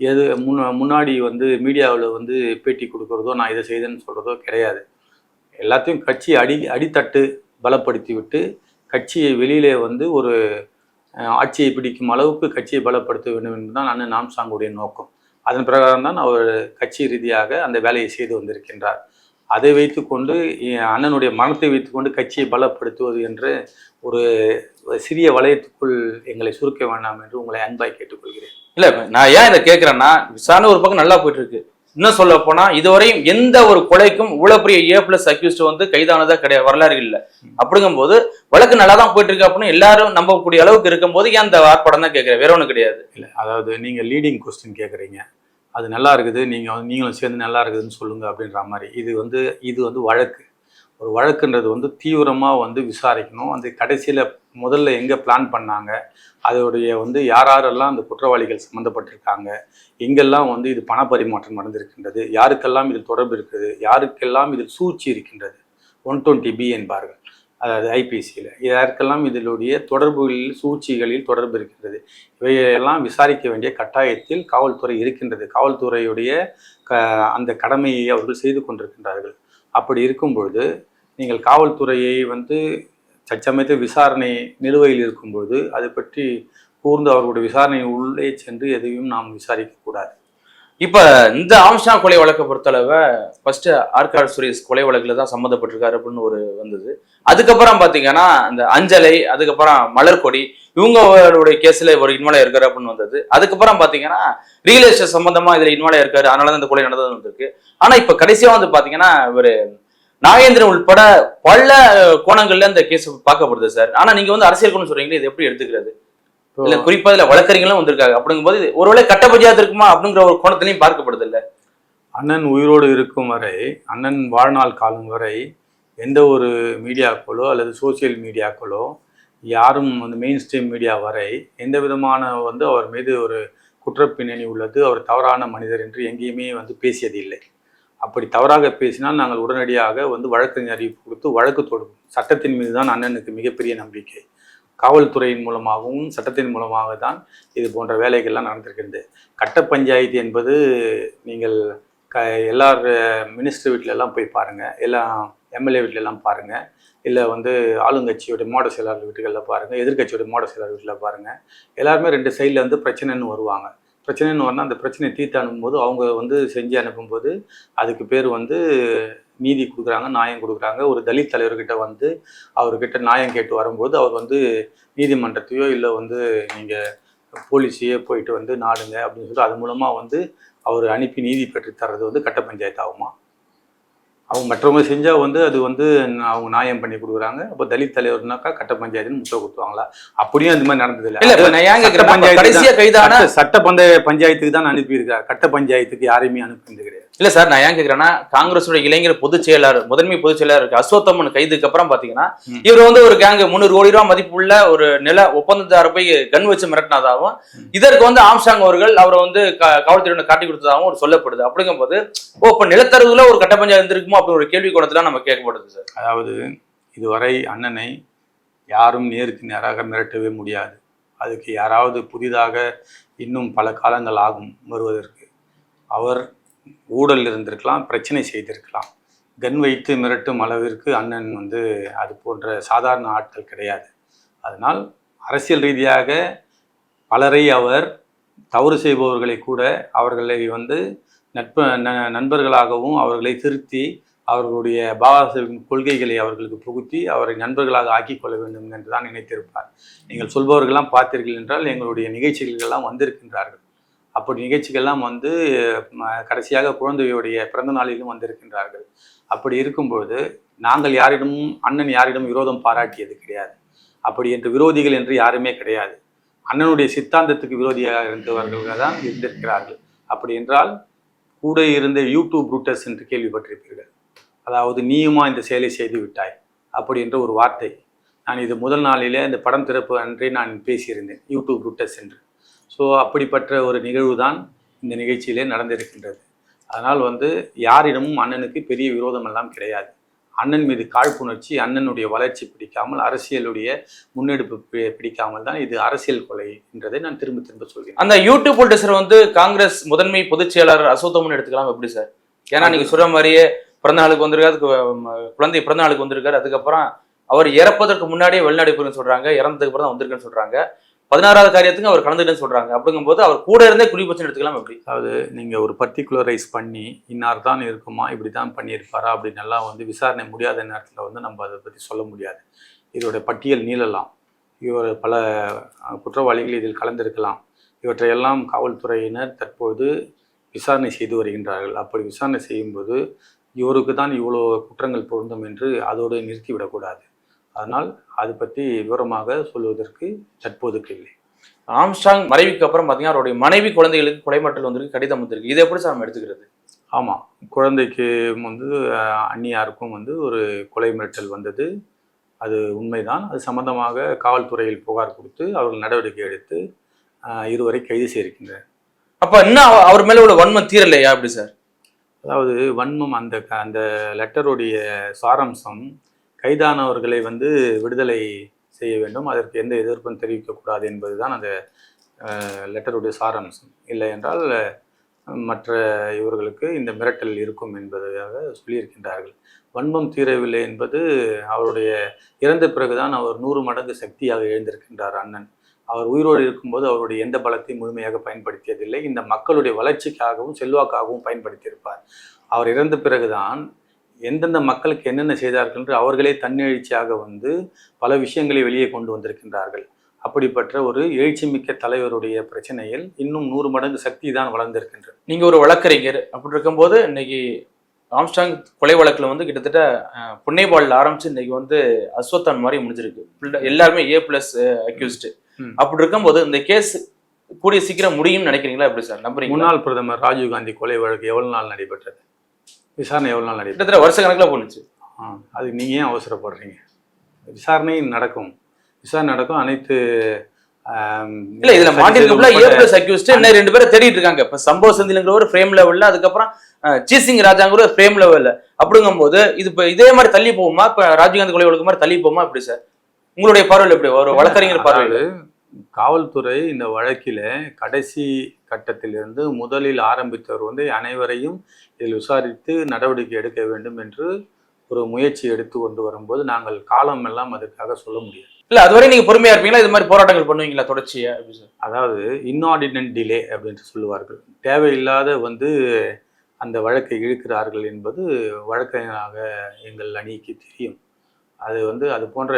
எது முன் முன்னாடி வந்து மீடியாவில் வந்து பேட்டி கொடுக்குறதோ நான் இதை செய்தேன்னு சொல்கிறதோ கிடையாது. எல்லாத்தையும் கட்சி அடி அடித்தட்டு பலப்படுத்தி விட்டு கட்சியை வெளியிலே வந்து ஒரு ஆட்சியை பிடிக்கும் அளவுக்கு கட்சியை பலப்படுத்த வேண்டும் என்று தான் அண்ணன் நாம்சாங்குடைய நோக்கம். அதன் பிரகாரம் தான் அவர் கட்சி ரீதியாக அந்த வேலையை செய்து வந்திருக்கின்றார். அதை வைத்துக்கொண்டு என் அண்ணனுடைய மனத்தை வைத்துக்கொண்டு கட்சியை பலப்படுத்துவது என்று ஒரு சிறிய வளையத்துக்குள் எங்களை சுருக்க வேண்டாம் என்று உங்களை அன்பாய் கேட்டுக்கொள்கிறேன். இல்ல நான் ஏன் இதை கேட்கிறேன்னா விசாரணை ஒரு பக்கம் நல்லா போயிட்டு இருக்கு. இன்னும் சொல்ல போனா இதுவரையும் எந்த ஒரு கொலைக்கும் இவ்வளவு பெரிய ஏ பிளஸ் அக்யூஸ்ட் வந்து கைதானதா கிடையாது வரலாறு இல்ல. அப்படிங்கும்போது வழக்கு நல்லா தான் போயிட்டு இருக்கு அப்படின்னு எல்லாரும் நம்பக்கூடிய அளவுக்கு இருக்கும்போது ஏன் அந்த ஆர்ப்பாடம் தான் கேட்கிறேன்? வேற ஒண்ணும் கிடையாது. இல்லை அதாவது நீங்கள் லீடிங் கொஸ்டின் கேட்குறீங்க. அது நல்லா இருக்குது நீங்கள் நீங்களும் சேர்ந்து நல்லா இருக்குதுன்னு சொல்லுங்கள் அப்படின்ற மாதிரி. இது வந்து இது வந்து வழக்கு. ஒரு வழக்குன்றது வந்து தீவிரமாக வந்து விசாரிக்கணும். அந்த கடைசியில் முதல்ல எங்கே பிளான் பண்ணாங்க? அதோடைய வந்து யார் யாரெல்லாம் அந்த குற்றவாளிகள் சம்மந்தப்பட்டிருக்காங்க எங்கெல்லாம் வந்து இது பணப்பரிமாற்றம் நடந்திருக்கின்றது? யாருக்கெல்லாம் இதில் தொடர்பு இருக்குது? யாருக்கெல்லாம் இதில் சூழ்ச்சி இருக்கின்றது? ஒன் டுவெண்ட்டி பி என்பார்கள். அதாவது ஐபிசியில் யாருக்கெல்லாம் இதனுடைய தொடர்புகளில் சூழ்ச்சிகளில் தொடர்பு இருக்கின்றது? இவையெல்லாம் விசாரிக்க வேண்டிய கட்டாயத்தில் காவல்துறை இருக்கின்றது. காவல்துறையுடைய க அந்த கடமையை அவர்கள் செய்து கொண்டிருக்கின்றார்கள். அப்படி இருக்கும்பொழுது நீங்கள் காவல்துறையை வந்து சச்சமைத்து விசாரணை நிலுவையில் இருக்கும்போது அது பற்றி கூர்ந்து அவர்களுடைய விசாரணை உள்ளே சென்று எதையும் நாம் விசாரிக்கக்கூடாது இப்போ இந்த ஆம்ஸ்டா கொலை வழக்கை பொறுத்தளவை ஃபர்ஸ்ட் ஆர்காட் சுரேஷ் கொலை வழக்கில் தான் சம்மந்தப்பட்டிருக்காரு அப்படின்னு ஒரு வந்தது. அதுக்கப்புறம் பார்த்தீங்கன்னா இந்த அஞ்சலை அதுக்கப்புறம் மலர்கொடி இவங்களுடைய கேஸ்ல ஒரு இன்வால்வ் இருக்காரு அப்படின்னு வந்தது. அதுக்கப்புறம் பாத்தீங்கன்னா ரியல் எஸ்டேட் சம்பந்தமா இதுல இன்வால்வ் இருக்காரு. அதனால தான் இந்த கொலை நடந்தது வந்திருக்கு. ஆனா இப்ப கடைசியா வந்து பாத்தீங்கன்னா இவரு நாகேந்திரன் உட்பட பல கோணங்கள்ல இந்த கேஸ் பார்க்கப்படுது சார் ஆனா நீங்க வந்து அரசியல் கோணம் சொல்றீங்களே இது எப்படி எடுத்துக்கிறது? இல்ல குறிப்பா இதுல வழக்கறிஞர்களும் வந்திருக்காங்க. அப்படிங்கும்போது ஒருவேளை கட்ட பஞ்சாயத்து இருக்குமா அப்படிங்கிற ஒரு கோணத்திலையும் பார்க்கப்படுது இல்ல? அண்ணன் உயிரோடு இருக்கும் வரை அண்ணன் வாழ்நாள் காலம் வரை எந்த ஒரு மீடியாக்களோ அல்லது சோசியல் மீடியாக்களோ யாரும் வந்து மெயின் ஸ்ட்ரீம் மீடியா வரை எந்த விதமான வந்து அவர் மீது ஒரு குற்றப்பின்னணி உள்ளது அவர் தவறான மனிதர் என்று எங்கேயுமே வந்து பேசியது இல்லை. அப்படி தவறாக பேசினால் நாங்கள் உடனடியாக வந்து வழக்கறிஞர் அறிவிப்பு கொடுத்து வழக்கு தொடுவோம் சட்டத்தின் மீது தான் அண்ணனுக்கு மிகப்பெரிய நம்பிக்கை. காவல்துறையின் மூலமாகவும் சட்டத்தின் மூலமாக தான் இது போன்ற வேலைகள்லாம் நடந்திருக்கிறது கட்ட பஞ்சாயத்து என்பது நீங்கள் க எல்லார் மினிஸ்டர் வீட்டிலெல்லாம் போய் பாருங்கள் எல்லாம் எம்எல்ஏ வீட்டிலலாம் பாருங்கள் இல்லை வந்து ஆளுங்கட்சியோடைய மாட செயலாளர் வீட்டுகளில் பாருங்கள் எதிர்க்கட்சியோட மாட செயலாளர் வீட்டில் பாருங்கள் எல்லாருமே ரெண்டு சைடில் வந்து பிரச்சனைன்னு வருவாங்க. பிரச்சனைன்னு வரணும் அந்த பிரச்சனையை தீர்த்து அனுப்பும்போது அவங்க வந்து செஞ்சு அனுப்பும்போது அதுக்கு பேர் வந்து நீதி கொடுக்குறாங்க நியாயம் கொடுக்குறாங்க. ஒரு தலித் தலைவர்கிட்ட வந்து அவர்கிட்ட நியாயம் கேட்டு வரும்போது அவர் வந்து நீதிமன்றத்தையோ இல்லை வந்து நீங்கள் போலீஸையே போயிட்டு வந்து நாடுங்க அப்படின்னு சொல்லி அது மூலமாக வந்து அவர் அனுப்பி நீதி பெற்று தர்றது வந்து கட்ட பஞ்சாயத்து ஆகுமா அவங்க மற்றவங்க செஞ்சால் வந்து அது வந்து அவங்க நியாயம் பண்ணி கொடுக்குறாங்க. அப்போ தலித் தலைவர்னாக்கா கட்ட பஞ்சாயத்துன்னு முத்திரை குத்துவாங்களா? அப்படியும் அந்த மாதிரி நடந்தது இல்ல. நான் ஏன் பஞ்சாயத்து கைதான? சட்ட- பந்தய பஞ்சாயத்துக்கு தான் அனுப்பியிருக்காரு கட்ட பஞ்சாயத்துக்கு யாரையுமே அனுப்பினது கிடையாது. இல்ல சார் நான் ஏன் கேக்குறேன்னா காங்கிரஸோட இளைஞர் பொதுச் செயலாளர் முதன்மை பொதுச் செயலாளர் இருக்கு. அஸ்வத்தம்மன் கைதுக்கு அப்புறம் பாத்தீங்கன்னா. இவர் வந்து ஒரு கேங் முந்நூறு கோடி ரூபாய் மதிப்புள்ள ஒரு நில ஒப்பந்ததார போய் கன் வச்சு மிரட்டினதாகவும் இதற்கு வந்து ஆம்சாங் அவர்கள் அவரை வந்து காவல்துறையினர் காட்டி கொடுத்ததாகவும் ஒரு சொல்லப்படுது. அப்படிங்கும்போது ஓ இப்ப நிலத்தரவுல ஒரு கட்ட பஞ்சாயத்து இருந்திருக்குமோ அப்படி ஒரு கேள்வி கோணத்துல நம்ம கேட்கப்படுது சார். அதாவது இதுவரை அண்ணனை யாரும் நேருக்கு நேராக மிரட்டவே முடியாது. அதுக்கு யாராவது புதிதாக இன்னும் பல காலங்கள் ஆகும் வருவதற்கு. அவர் ஊழல் இருந்திருக்கலாம் பிரச்சனை செய்திருக்கலாம். கன் வைத்து மிரட்டும் அளவிற்கு அண்ணன் வந்து அது போன்ற சாதாரண ஆட்கள் கிடையாது. அதனால் அரசியல் ரீதியாக பலரை அவர் தவறு செய்பவர்களை கூட அவர்களை வந்து நட்ப நண்பர்களாகவும் அவர்களை திருத்தி அவர்களுடைய பாபாசாஹிப்பின் கொள்கைகளை அவர்களுக்கு புகுத்தி அவரை நண்பர்களாக ஆக்கிக் கொள்ள வேண்டும் என்று தான் நினைத்திருப்பார். நீங்கள் சொல்பவர்கள்லாம் பார்த்தீர்கள் என்றால் எங்களுடைய நிகழ்ச்சிகளெல்லாம் வந்திருக்கின்றார்கள். அப்படி நிகழ்ச்சிகள்லாம் வந்து கடைசியாக குழந்தையுடைய பிறந்த நாளிலும் வந்திருக்கின்றார்கள். அப்படி இருக்கும்பொழுது நாங்கள் யாரிடமும் அண்ணன் யாரிடம் விரோதம் பாராட்டியது கிடையாது. அப்படி என்று விரோதிகள் என்று யாருமே கிடையாது. அண்ணனுடைய சித்தாந்தத்துக்கு விரோதியாக இருந்தவர்கள் தான் இருந்திருக்கிறார்கள். அப்படி என்றால் கூட இருந்த யூடியூப் ரூட்டர்ஸ் என்று கேள்விப்பட்டிருப்பீர்கள். அதாவது நீயுமா இந்த செயலை செய்து விட்டாய்? அப்படி என்ற ஒரு வார்த்தை. நான் இது முதல் நாளிலே இந்த படம் திறப்பு அன்றே நான் பேசியிருந்தேன் யூடியூப் ரூட்டர்ஸ் என்று. ஸோ அப்படிப்பட்ட ஒரு நிகழ்வு தான் இந்த நிகழ்ச்சியிலே நடந்திருக்கின்றது. அதனால் வந்து யாரிடமும் அண்ணனுக்கு பெரிய விரோதம் எல்லாம் கிடையாது. அண்ணன் மீது காழ்ப்புணர்ச்சி அண்ணனுடைய வளர்ச்சி பிடிக்காமல் அரசியலுடைய முன்னெடுப்பு பி- பிடிக்காமல் தான் இது அரசியல் கொலை என்றதை நான் திரும்ப திரும்ப சொல்கிறேன். அந்த யூடியூப் போல்டஸர் வந்து காங்கிரஸ் முதன்மை பொதுச் செயலாளர் அசோத்தமன் எடுத்துக்கலாம் எப்படி சார்? ஏன்னா நீங்க சொல்ற மாதிரியே பிறந்த நாளுக்கு வந்திருக்காரு குழந்தை பிறந்த நாளுக்கு வந்திருக்காரு அதுக்கப்புறம் அவர் இறப்பதற்கு முன்னாடியே வெளிநாடு போயிருன்னு சொல்றாங்க இறந்ததுக்கு அப்புறம் தான் வந்திருக்குன்னு சொல்றாங்க. பதினாறாவது காரியத்துக்கு அவர் கலந்துட்டுன்னு சொல்றாங்க. அப்படிங்கும்போது அவர் கூட இருந்தே குடிபட்சம் எடுத்துக்கலாம் எப்படி? அதாவது நீங்கள் ஒரு பர்டிகுலரைஸ் பண்ணி இன்னார் தான் இருக்குமா இப்படி தான் பண்ணியிருப்பாரா அப்படின்னு எல்லாம் வந்து விசாரணை முடியாத நேரத்தில் வந்து நம்ம அதை பற்றி சொல்ல முடியாது. இதோட பட்டியல் நீளலாம். இவர் பல குற்றவாளிகள் இதில் கலந்திருக்கலாம். இவற்றையெல்லாம் காவல்துறையினர் தற்போது விசாரணை செய்து வருகின்றார்கள். அப்படி விசாரணை செய்யும்போது இவருக்கு தான் இவ்வளோ குற்றங்கள் பொருந்தும் என்று அதோடு நிறுத்திவிடக்கூடாது அதனால் அது பற்றி விவரமாக சொல்வதற்கு தற்போதுக்கு இல்லை. ஆம்ஸ்டாங் மறைவுக்கு அப்புறம் பாத்தீங்கன்னா அவருடைய மனைவி குழந்தைகளுக்கு கொலைமட்டல் வந்திருக்கு கடிதம் வந்திருக்கு. இதை எப்படி சார் நம்ம எடுத்துக்கிறது? ஆமாம் குழந்தைக்கு வந்து அந்நியாருக்கும் வந்து ஒரு கொலை மிரட்டல் வந்தது. அது உண்மைதான். அது சம்பந்தமாக காவல்துறையில் புகார் கொடுத்து அவர்கள் நடவடிக்கை எடுத்து இருவரை கைது செய்திருக்கின்றனர். அப்ப இன்னும் அவ- அவர் மேல உள்ள வன்மம் தீரலையா? அப்படி சார்? அதாவது வன்மம் அந்த அந்த லெட்டருடைய சாராம்சம் கைதானவர்களை வந்து விடுதலை செய்ய வேண்டும். அதற்கு எந்த எதிர்ப்பும் தெரிவிக்கக்கூடாது என்பதுதான் அந்த லெட்டருடைய சாராம்சம். இல்லை என்றால் மற்ற இவர்களுக்கு இந்த மிரட்டல் இருக்கும் என்பதாக சொல்லியிருக்கின்றார்கள். வன்மம் தீரவில்லை என்பது அவருடைய இறந்த பிறகுதான் அவர் நூறு மடங்கு சக்தியாக எழுந்திருக்கின்றார் அண்ணன். அவர் உயிரோடு இருக்கும்போது அவருடைய எந்த பலத்தையும் முழுமையாக பயன்படுத்தியதில்லை. இந்த மக்களுடைய வளர்ச்சிக்காகவும் செல்வாக்காகவும் பயன்படுத்தியிருப்பார். அவர் இறந்த பிறகுதான் எந்தெந்த மக்களுக்கு என்னென்ன செய்தார்கள் என்று அவர்களே தன்னெழுச்சியாக வந்து பல விஷயங்களை வெளியே கொண்டு வந்திருக்கின்றார்கள். அப்படிப்பட்ட ஒரு எழுச்சிமிக்க தலைவருடைய பிரச்சனையில் இன்னும் நூறு மடங்கு சக்தி தான் வளர்ந்திருக்கின்றது. நீங்க ஒரு வழக்கறிஞர் அப்படி இருக்கும்போது இன்னைக்கு ஆம்ஸ்டாங் கொலை வழக்குல வந்து கிட்டத்தட்ட புன்னைபால்ல ஆரம்பிச்சு இன்னைக்கு வந்து அஸ்வத்தான் மாதிரி முடிஞ்சிருக்கு. எல்லாருமே ஏ பிளஸ் அக்யூஸ்டு. அப்படி இருக்கும்போது இந்த கேஸ் கூடிய சீக்கிரம் முடியும்னு நினைக்கிறீங்களா? எப்படி சார்? நம்புறீங்க முன்னாள் பிரதமர் ராஜீவ் காந்தி கொலை வழக்கு எவ்வளவு நாள் நடைபெற்றது? விசாரணை எவ்வளவு நாள் நடைபெற்றது? கிட்டத்தட்ட வருஷ கணக்குல போணுச்சு. ஆ, அதுக்கு நீங்கள் ஏன் அவசரப்படுறீங்க? விசாரணை நடக்கும். விசாரணை நடக்கும் அனைத்து இல்ல இதுல மாட்டிருக்கல ஏ பிளஸ் அக்யூஸ்ட் இன்னும் ரெண்டு பேரை தேடிட்டு இருக்காங்க. இப்ப சம்பவ செந்திலுங்கிற ஒரு ஃப்ரேம் லெவல்ல அதுக்கப்புறம் சீசிங் ராஜாங்கிற ஒரு ஃப்ரேம் லெவல்ல அப்படிங்கும்போது இது இப்ப இதே மாதிரி தள்ளி போகுமா? இப்ப ராஜீவ்காந்தி கொலை வழக்கு மாதிரி தள்ளி போகுமா? எப்படி சார்? உங்களுடைய பார்வையில் எப்படி? ஒரு வழக்கறிஞர் பார்வையில். காவல்துறை இந்த வழக்கில கடைசி கட்டத்திலிருந்து முதலில் ஆரம்பித்தவர் வந்து அனைவரையும் இதில் விசாரித்து நடவடிக்கை எடுக்க வேண்டும் என்று ஒரு முயற்சி எடுத்து கொண்டு வரும்போது நாங்கள் காலம் எல்லாம் அதற்காக சொல்ல முடியாது. இல்ல அதுவரை நீங்க பொறுமையா இருப்பீங்களா? இது மாதிரி போராட்டங்கள் பண்ணுவீங்களா தொடர்ச்சியா? எப்படி சார் அதாவது இன்னார்டினன்ட் டிலே அப்படின்னு சொல்லுவார்கள். தேவையில்லாத வந்து அந்த வழக்கை இழுக்கிறார்கள் என்பது வழக்கறிஞராக எங்கள் அணிக்கு தெரியும். அது வந்து அது போன்ற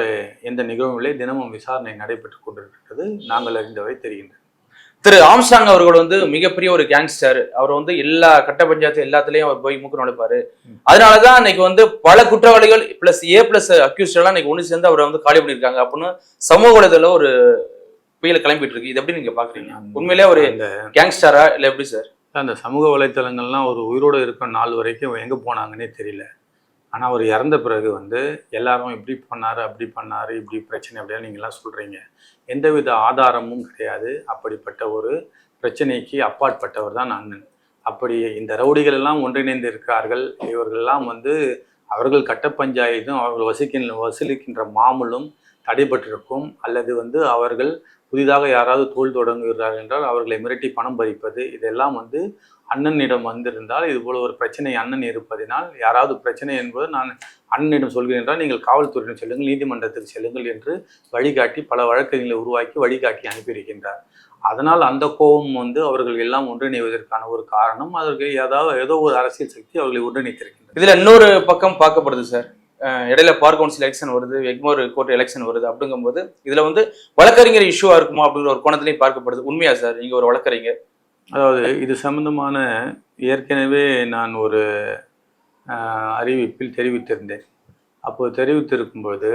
எந்த நிகழ்வுகளே தினமும் விசாரணை நடைபெற்று கொண்டிருக்கிறது நாங்கள் அறிந்தவரை தெரிகின்றது திரு ஆம்ஸ்டாங் அவர்கள் வந்து மிகப்பெரிய ஒரு கேங்ஸ்டர் அவர் வந்து எல்லா கட்ட பஞ்சாயத்து எல்லாத்துலயும் அவர் போய் மூக்கு நுழைப்பாரு. அதனாலதான் இன்னைக்கு வந்து பல குற்றவாளிகள் பிளஸ் ஏ பிளஸ் அக்யூஸ்ட் எல்லாம் இன்னைக்கு ஒண்ணு சேர்ந்து அவரை வந்து காலி பண்ணிருக்காங்க அப்படின்னு சமூக வலைதளம் ஒரு புயல கிளம்பிட்டு இருக்கு. இது எப்படி நீங்க பாக்குறீங்க? உண்மையிலே ஒரு கேங்ஸ்டரா இல்ல எப்படி சார் அந்த சமூக வலைத்தளங்கள்லாம் ஒரு உயிரோடு இருக்க நாள் வரைக்கும் எங்கே போனாங்கன்னே தெரியல. ஆனால் அவர் இறந்த பிறகு வந்து எல்லாரும் இப்படி பண்ணார் அப்படி பண்ணார் இப்படி பிரச்சனை அப்படின்னு நீங்களாம் சொல்கிறீங்க எந்தவித ஆதாரமும் கிடையாது. அப்படிப்பட்ட ஒரு பிரச்சனைக்கு அப்பாற்பட்டவர் தான் அண்ணன் அப்படி இந்த ரவுடிகள் எல்லாம் ஒன்றிணைந்து இருக்கிறார்கள் இவர்களெல்லாம் வந்து அவர்கள் கட்ட பஞ்சாயத்தும் அவர்கள் வசிக்கின்ற வசூலிக்கின்ற மாமூலும் தடைபட்டிருக்கும். அல்லது வந்து அவர்கள் புதிதாக யாராவது தொழில் தொடங்குகிறார்கள் என்றால் அவர்களை மிரட்டி பணம் பறிப்பது இதெல்லாம் வந்து அண்ணனிடம் வந்திருந்தால் இது போல ஒரு பிரச்சனை அண்ணன் இருப்பதினால் யாராவது பிரச்சனை என்பது நான் அண்ணனிடம் சொல்கிறேன் என்றால் நீங்கள் காவல்துறையிடம் செல்லுங்கள் நீதிமன்றத்துக்கு செல்லுங்கள் என்று வழிகாட்டி பல வழக்கறிஞர்களை உருவாக்கி வழிகாட்டி அனுப்பியிருக்கின்றார். அதனால் அந்த கோபம் வந்து அவர்கள் எல்லாம் ஒன்றிணைவதற்கான ஒரு காரணம். அதற்கு ஏதாவது ஏதோ ஒரு அரசியல் சக்தி அவர்களை ஒன்றிணைத்திருக்கின்றனர். இதில் இன்னொரு பக்கம் பார்க்கப்படுது சார். இடையில பார் கவுன்சில் எலெக்ஷன் வருது எக்மோர் கோர்ட் எலெக்ஷன் வருது அப்படிங்கும்போது இதில் வந்து வழக்கறிஞர் இஷ்யூவாக இருக்குமா அப்படிங்கிற ஒரு கோணத்திலையும் பார்க்கப்படுது. உண்மையா சார்? நீங்கள் ஒரு வழக்கறிஞர். அதாவது இது சம்பந்தமான ஏற்கனவே நான் ஒரு அறிவிப்பில் தெரிவித்திருந்தேன். அப்போது தெரிவித்திருக்கும்போது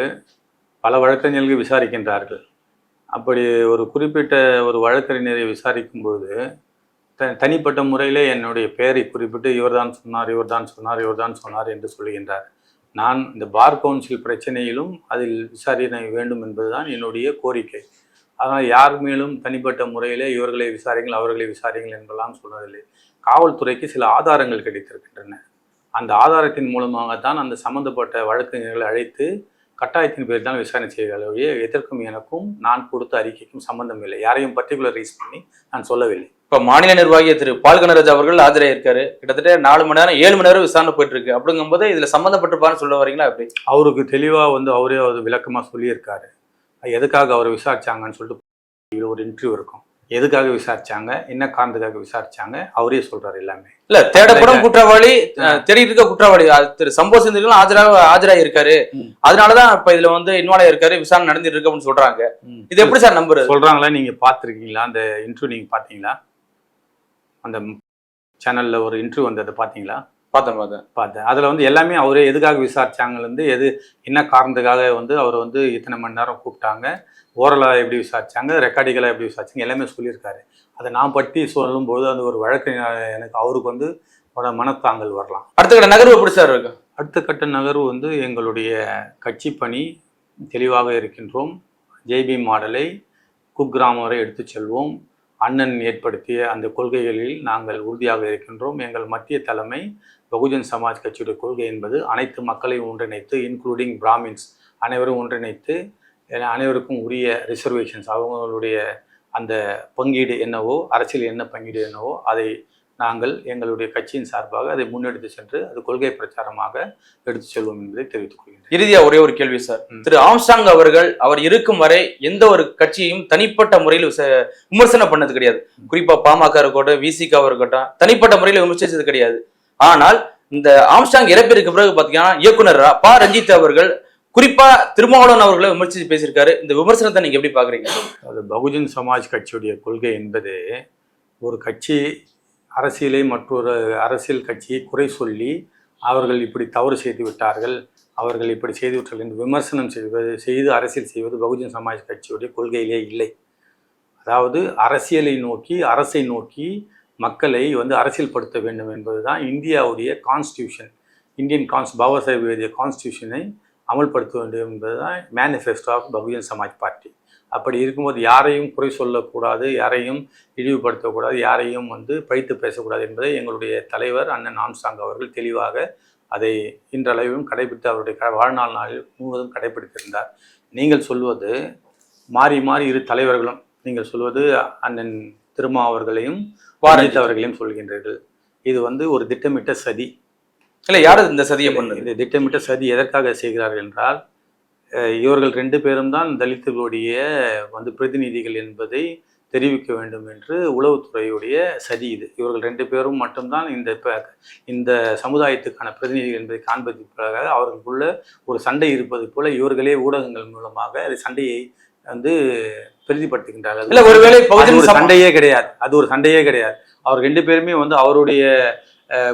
பல வழக்கறிஞர்கள் விசாரிக்கின்றார்கள். அப்படி ஒரு குறிப்பிட்ட ஒரு வழக்கறிஞரை விசாரிக்கும்போது த தனிப்பட்ட முறையிலே என்னுடைய பெயரை குறிப்பிட்டு இவர்தான் சொன்னார் இவர்தான் சொன்னார் இவர்தான் சொன்னார் என்று சொல்கின்றார். நான் இந்த பார் கவுன்சில் பிரச்சனையிலும் அதில் விசாரணை வேண்டும் என்பதுதான் என்னுடைய கோரிக்கை. அதனால் யார் மேலும் தனிப்பட்ட முறையிலே இவர்களை விசாரிங்கள் அவர்களை விசாரிங்கள் என்பதெல்லாம் சொல்லவில்லை காவல்துறைக்கு சில ஆதாரங்கள் கிடைத்திருக்கின்றன. அந்த ஆதாரத்தின் மூலமாகத்தான் அந்த சம்பந்தப்பட்ட வழக்கறிஞர்களை அழைத்து கட்டாயத்தின் பேரில் தான் விசாரணை செய்கிறார்களே எதற்கும் எனக்கும் நான் கொடுத்த அறிக்கைக்கும் சம்பந்தம் இல்லை. யாரையும் பர்டிகுலரைஸ் பண்ணி நான் சொல்லவில்லை. இப்ப மாநில நிர்வாகி திரு பால்கனராஜ் அவர்கள் ஆஜராயிருக்காரு கிட்டத்தட்ட நாலு மணி நேரம் ஏழு மணி நேரம் விசாரணை போயிட்டு இருக்கு. அப்படிங்கும்போது இதுல சம்மந்தப்பட்டிருப்பான்னு சொல்ல வரீங்களா எப்படி? அவருக்கு தெளிவாக வந்து அவரே அது விளக்கமாக சொல்லியிருக்காரு. எதுக்காக அவர் விசாரிச்சாங்கன்னு சொல்லிட்டு ஒரு இன்டர்வியூ இருக்கும். எதுக்காக விசாரிச்சாங்க? என்ன காரணத்துக்காக விசாரிச்சாங்க? அவரே சொல்றாரு எல்லாமே. இல்ல தேடப்படும் குற்றவாளி தேடிட்டு இருக்க குற்றவாளி திரு சம்பவ செந்திலும் ஆஜராக ஆஜராகி இருக்காரு. அதனாலதான் இப்ப இதுல வந்து இன்வால்வ் இருக்காரு விசாரணை நடந்துட்டு இருக்கு அப்படின்னு சொல்றாங்க இது எப்படி சார் நம்புறது? சொல்றாங்களா? நீங்க பார்த்துருக்கீங்களா? அந்த இன்டர்வியூ நீங்க பாத்தீங்களா அந்த சேனல்ல ஒரு இன்டர்வியூ வந்ததை பாத்தீங்களா பார்த்தேன் பார்த்தேன். பார்த்தேன். அதில் வந்து எல்லாமே அவரே எதுக்காக விசாரிச்சாங்கலேருந்து எது என்ன காரணத்துக்காக வந்து அவர் வந்து இத்தனை மணி நேரம் கூப்பிட்டாங்க ஓரலாக எப்படி விசாரிச்சாங்க ரெக்கார்டிகளாக எப்படி விசாரிச்சாங்க எல்லாமே சொல்லியிருக்காரு. அதை நான் பற்றி சொல்லும்போது அந்த ஒரு வழக்கு எனக்கு அவருக்கு வந்து மனத்தாங்கல் வரலாம். அடுத்த கட்ட நகர்வு எப்படி சார் இருக்கு? அடுத்த கட்ட நகர்வு வந்து எங்களுடைய கட்சி பணி தெளிவாக இருக்கின்றோம். ஜேபி மாடலை குக்கிராமம் வரை எடுத்துச் செல்வோம். அண்ணன் ஏற்படுத்திய அந்த கொள்கைகளில் நாங்கள் உறுதியாக இருக்கின்றோம். எங்கள் மத்திய தலைமை பகுஜன் சமாஜ் கட்சியுடைய கொள்கை என்பது அனைத்து மக்களையும் ஒன்றிணைத்து இன்க்ளூடிங் பிராமின்ஸ் அனைவரும் ஒன்றிணைத்து அனைவருக்கும் உரிய ரிசர்வேஷன்ஸ் அவங்களுடைய அந்த பங்கீடு என்னவோ அரசியல் என்ன பங்கீடு என்னவோ அதை நாங்கள் எங்களுடைய கட்சியின் சார்பாக அதை முன்னெடுத்து சென்று அது கொள்கை பிரச்சாரமாக எடுத்து செல்வோம் என்பதை தெரிவித்துக் கொள்கின்றேன். இறுதியா ஒரே ஒரு கேள்வி சார். திரு ஆம்ஸ்டாங் அவர்கள் அவர் இருக்கும் வரை எந்த ஒரு கட்சியையும் தனிப்பட்ட முறையில் விமர்சனம் பண்ணது கிடையாது. குறிப்பா பாமக இருக்கட்டும் விசிகாவா இருக்கட்டும் தனிப்பட்ட முறையில் விமர்சிச்சது கிடையாது. ஆனால் இந்த ஆம்ஸ்டாங் இறப்பிற்கு பிறகு பாத்தீங்கன்னா இயக்குனர் ப. ரஞ்சித் அவர்கள் குறிப்பா திருமாவளவன் அவர்களை விமர்சித்து பேசியிருக்காரு. இந்த விமர்சனத்தை நீங்க எப்படி பாக்குறீங்க? அது பகுஜன் சமாஜ் கட்சியுடைய கொள்கை என்பது ஒரு கட்சி அரசியலை மற்றொரு அரசியல் கட்சியை குறை சொல்லி அவர்கள் இப்படி தவறு செய்து விட்டார்கள் அவர்கள் இப்படி செய்து விட்டார்கள் என்று விமர்சனம் செய்வது செய்து அரசியல் செய்வது பகுஜன் சமாஜ் கட்சியுடைய கொள்கையிலே இல்லை. அதாவது அரசியலை நோக்கி அரசை நோக்கி மக்களை வந்து அரசியல்படுத்த வேண்டும் என்பது தான் இந்தியாவுடைய constitution Indian cons Baba Sahib எழுதிய கான்ஸ்டியூஷனை அமல்படுத்த வேண்டும் என்பது தான் manifesto of Bahujan Samaj party அப்படி இருக்கும்போது யாரையும் குறை சொல்லக்கூடாது யாரையும் இழிவுபடுத்தக்கூடாது யாரையும் வந்து பழித்து பேசக்கூடாது என்பதை எங்களுடைய தலைவர் அண்ணன் ஆம்சாங் அவர்கள் தெளிவாக அதை இன்றளவிலும் கடைபிடித்து அவருடைய க- வாழ்நாள் நாளில் முழுவதும் கடைபிடித்திருந்தார். நீங்கள் சொல்வது மாறி மாறி இரு தலைவர்களும் நீங்கள் சொல்வது அண்ணன் திருமா அவர்களையும் வாரணித் அவர்களையும் சொல்கின்றீர்கள். இது வந்து ஒரு திட்டமிட்ட சதி. இல்ல யாரு இந்த சதியை பண்ணது இது திட்டமிட்ட சதி எதற்காக செய்கிறார்கள் என்றால் இவர்கள் ரெண்டு பேரும் தான் தலித்துகளுடைய வந்து பிரதிநிதிகள் என்பதை தெரிவிக்க வேண்டும் என்று உளவுத்துறையுடைய சதி இது. இவர்கள் ரெண்டு பேரும் மட்டும்தான் இந்த இந்த சமுதாயத்துக்கான பிரதிநிதிகள் என்பதை காண்பதற்காக அவர்களுக்குள்ள ஒரு சண்டை இருப்பது போல இவர்களே ஊடகங்கள் மூலமாக அந்த சண்டையை வந்து பிரதிபடுத்துகின்றார்கள் இல்ல ஒருவேளை ஒரு சண்டையே கிடையாது. அது ஒரு சண்டையே கிடையாது. அவர் ரெண்டு பேருமே வந்து அவருடைய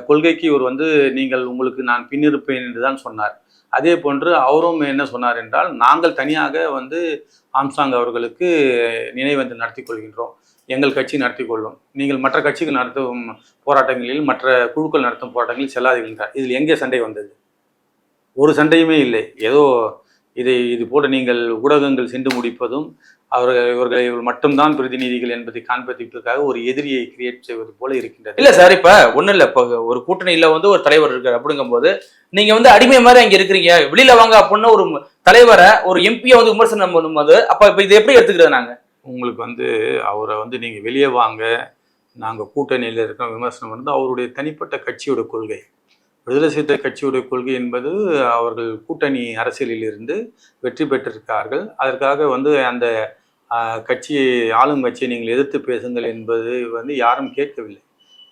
கொள்கைக்கு இவர் வந்து நீங்கள் உங்களுக்கு நான் பின்னிருப்பேன் என்று தான் சொன்னார். அதே போன்று அவரும் என்ன சொன்னார் என்றால் நாங்கள் தனியாக வந்து ஆம்சாங் அவர்களுக்கு நினைவந்து நடத்தி கொள்கின்றோம். எங்கள் கட்சி நடத்தி கொள்ளும். நீங்கள் மற்ற கட்சிகள் நடத்தும் போராட்டங்களில் மற்ற குழுக்கள் நடத்தும் போராட்டங்களில் செல்லாதீர்கள் என்றார். இதில் எங்கே சண்டை வந்தது? ஒரு சண்டையுமே இல்லை. ஏதோ இதை இது போல நீங்கள் ஊடகங்கள் சென்று முடிப்பதும் அவர்கள் இவர்களை இவர்கள் மட்டும்தான் பிரதிநிதிகள் என்பதை காண்பிப்பதற்காக ஒரு எதிரியை கிரியேட் செய்வது போல இருக்கின்றது. இல்ல சார் இப்ப ஒண்ணும் இல்ல. இப்ப ஒரு கூட்டணியில வந்து ஒரு தலைவர் இருக்காரு அப்படிங்கும்போது நீங்க வந்து அடிமை மாதிரி அங்க இருக்கிறீங்க. வெளியில வாங்க அப்படின்னு ஒரு தலைவரை ஒரு எம்பியை வந்து விமர்சனம் பண்ணும்போது அப்ப இப்ப இதை எப்படி எடுத்துக்கிறது நாங்க? உங்களுக்கு வந்து அவரை வந்து நீங்கள் வெளியே வாங்க. நாங்கள் கூட்டணியில் இருக்கோம் விமர்சனம் வந்து அவருடைய தனிப்பட்ட கட்சியோட கொள்கை. விடுதலை சிறுத்தை கட்சியுடைய கொள்கை என்பது அவர்கள் கூட்டணி அரசியலில் இருந்து வெற்றி பெற்றிருக்கார்கள். அதற்காக வந்து அந்த ஆஹ், கட்சியை ஆளும் கட்சியை நீங்கள் எதிர்த்து பேசுங்கள் என்பது வந்து யாரும் கேட்கவில்லை.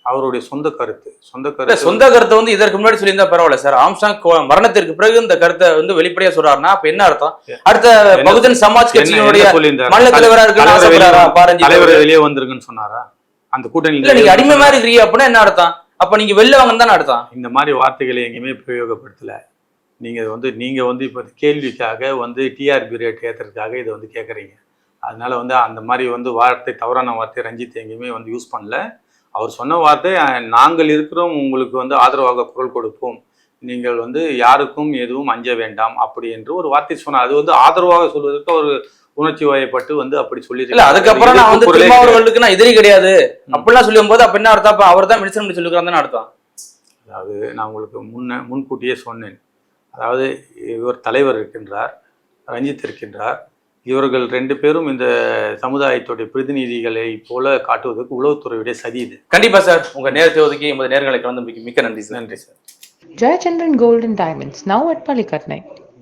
அவருடைய சொந்த கருத்து. சொந்த கருத்து சொந்த கருத்தை வந்து இதற்கு முன்னாடி சொல்லியிருந்தா பரவாயில்ல சார். ஆம்ஸ்டாங் மரணத்திற்கு பிறகு இந்த கருத்தை வந்து வெளிப்படையா சொல்றாருன்னா அப்ப என்ன அர்த்தம்? அடுத்த பகுஜன் சமாஜ் கட்சியினுடைய? மாநில தலைவரா இருக்கு தலைவர் வெளியே- வந்திருக்குன்னு சொன்னாரா? அந்த இல்ல நீங்க அடிமை மாதிரி இருக்கிறீங்க அப்படின்னா என்ன அர்த்தம்? அப்ப நீங்க வெளில வாங்கன்னு தானே அர்த்தம்? இந்த மாதிரி வார்த்தைகளை எங்கேயுமே பிரயோகப்படுத்தல. நீங்க வந்து நீங்க வந்து இப்போ கேள்விக்காக வந்து டிஆர்பி ரேட் ஏத்துறதுக்காக இதை வந்து கேட்குறீங்க அதனால வந்து அந்த மாதிரி வந்து வார்த்தை தவறான வார்த்தை ரஞ்சித் எங்கேயுமே வந்து யூஸ் பண்ணல. அவர் சொன்ன வார்த்தை நாங்கள் இருக்கிறோம் உங்களுக்கு வந்து ஆதரவாக குரல் கொடுப்போம். நீங்கள் வந்து யாருக்கும் எதுவும் அஞ்ச வேண்டாம் அப்படி என்று ஒரு வார்த்தை சொன்னார். அது வந்து ஆதரவாக சொல்வதற்கு ஒரு உணர்ச்சி வயப்பட்டு வந்து அப்படி சொல்லி இல்ல அதுக்கப்புறம் நான் வந்து திருமாவளவர்களுக்கு நான் எதிரி கிடையாது. அப்படிலாம் சொல்லும் போது அப்ப என்ன அர்த்தம்? அப்ப அவர் தான் மினிஸ்டர் பண்ணி சொல்லிக்கிறான்னு அர்த்தம்? அதாவது நான் உங்களுக்கு முன்ன முன்கூட்டியே சொன்னேன். அதாவது இவர் தலைவர் இருக்கின்றார் ரஞ்சித் இருக்கின்றார். இவர்கள் ரெண்டு பேரும் இந்த சமுதாயத்துடைய பிரதிநிதிகளை போல காட்டுவதற்கு உளவுத்துறையுடைய சதி இது. கண்டிப்பா சார். உங்க நேரத்தை ஒதுக்கி எமது நேர்களை கலந்து மிக்க நன்றி சார். நன்றி sir. Gold and Diamonds, now at Palikatnai.